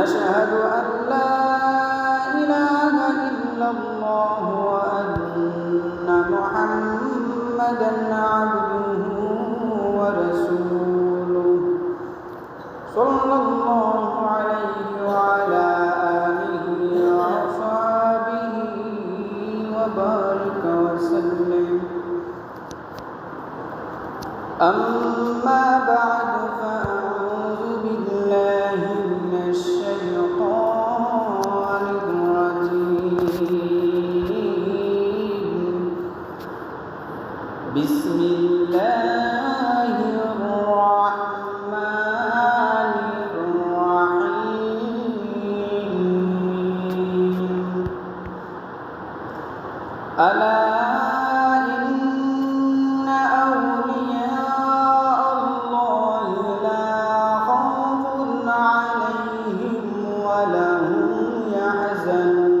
ونشهد أن لا إله إلا الله وأن محمدا عبده ورسوله صلى الله عليه وعلى آله وأصحابه وبارك وسلم. أما بعد فأعوذ بسم الله الرحمن الرحيم. ألا إن أولياء الله لا خوف عليهم ولا هم يحزنون.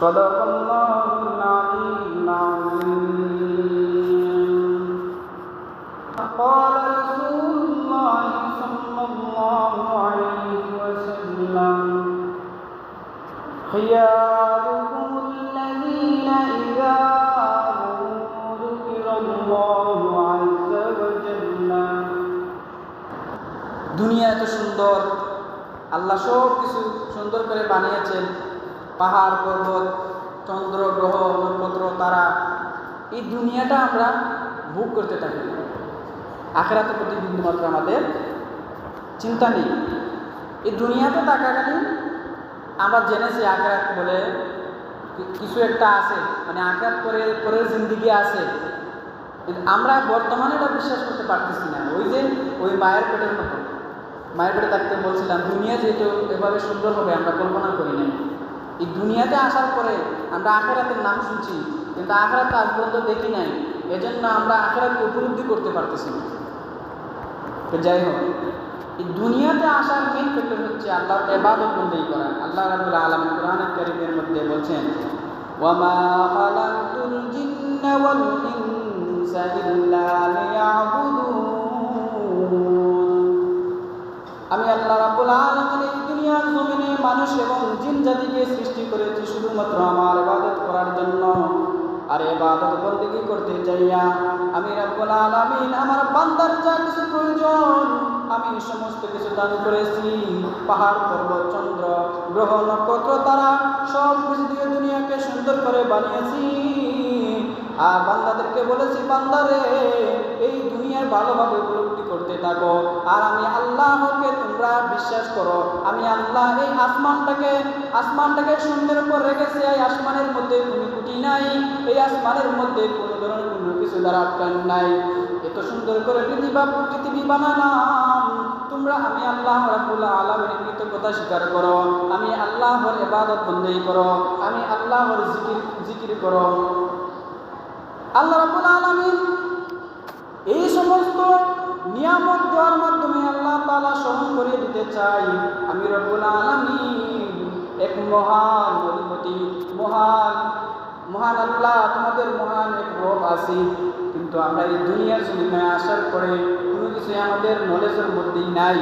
صدق الله العلي العظيم قال رسول الله صلى الله عليه وسلم خياركم الذين إذا ذكر الله عز وجل দুনিয়া এত সুন্দর আল্লাহ সব কিছু সুন্দর করে বানিয়েছেন পাহাড় পর্বত চন্দ্র গ্রহ নক্ষত্র, তারা। এই দুনিয়াটা আমরা ভোগ করতে থাকি। আখেরাতের প্রতি বিন্দুমাত্র আমাদের চিন্তা নেই। এই দুনিয়াতে থাকাকালীন আমরা জেনেছি আখেরাত বলে কিছু একটা আছে। মানে আখেরাত পরে পরের জিন্দিগি আছে। কিন্তু আমরা বর্তমানে এটা বিশ্বাস করতে পারতেছি না। ওই যে ওই মায়ের পেটের মতো। মায়ের পেটে থাকতে বলছিলাম, দুনিয়া যেহেতু এভাবে সুন্দর হবে, আমরা কল্পনা করি নাই। এই দুনিয়াতে আসার পরে আমরা আখেরাতের নাম শুনছি, কিন্তু আখেরাত আজ পর্যন্ত দেখি নাই। এজন্য আমরা আখেরাতকে উপলব্ধি করতে পারতেছি না। তো যাই হোক, এই দুনিয়াতে আসার মেন ফ্যাক্টর হচ্ছে আল্লাহর এবাদত বন্দেই করা। আল্লাহ রাবুল আলম কোরআন কারিমের মধ্যে বলছেন ইনসা ইল্লা লিয়াবুদুন। আমি আল্লাহ রাব্বুল আলামিন এই দুনিয়ার জমিনে মানুষ এবং জিন জাতিকে সৃষ্টি করেছি শুধুমাত্র আমার ইবাদত করার জন্য। আর ইবাদত বন্দেগী করতে চাইয়া আমি রাব্বুল আলামিন, আমার বান্দার যা কিছু প্রয়োজন, আমি সমস্ত কিছু দান করেছি। পাহাড়, পর্বত, চন্দ্র, গ্রহ, নক্ষত্র তারা সব কিছু দিয়ে দুনিয়াকে সুন্দর করে বানিয়েছি। আর বান্দাদেরকে বলেছি, বান্দারে, এই দুনিয়ার ভালোভাবে উপলব্ধি করতে থাকো। আর আমি আল্লাহকে তোমরা বিশ্বাস করো। আমি আল্লাহ এই আসমানটাকে আসমানটাকে সুন্দর করে রেখেছি। এই আসমানের মধ্যে কোনো কুটি নাই। এই আসমানের মধ্যে কোনো ধরনের কোনো কিছু দ্বারা আটকান নাই। এত সুন্দর করে পৃথিবী পৃথিবী বানালাম। তোমরা আমি আল্লাহ রাব্বুল আলামিনের কৃতজ্ঞতা স্বীকার করো। আমি আল্লাহর ইবাদত বন্দেই করো। আমি আল্লাহর জিকির জিকির করো। আল্লাহ রাব্বুল আলামিন এই সমস্ত নিয়ামত দেওয়ার মাধ্যমে আল্লাহ তালা স্মরণ করিয়ে দিতে চাই। আমি রব্বুল আলামিন এক মহান অধিপতি মহান মহান আল্লাহ, তোমাদের মহান এক রব আছে। কিন্তু আমরা এই দুনিয়ার জমিনে আসার পরে কোনো কিছুই আমাদের নলেজের মধ্যেই নাই।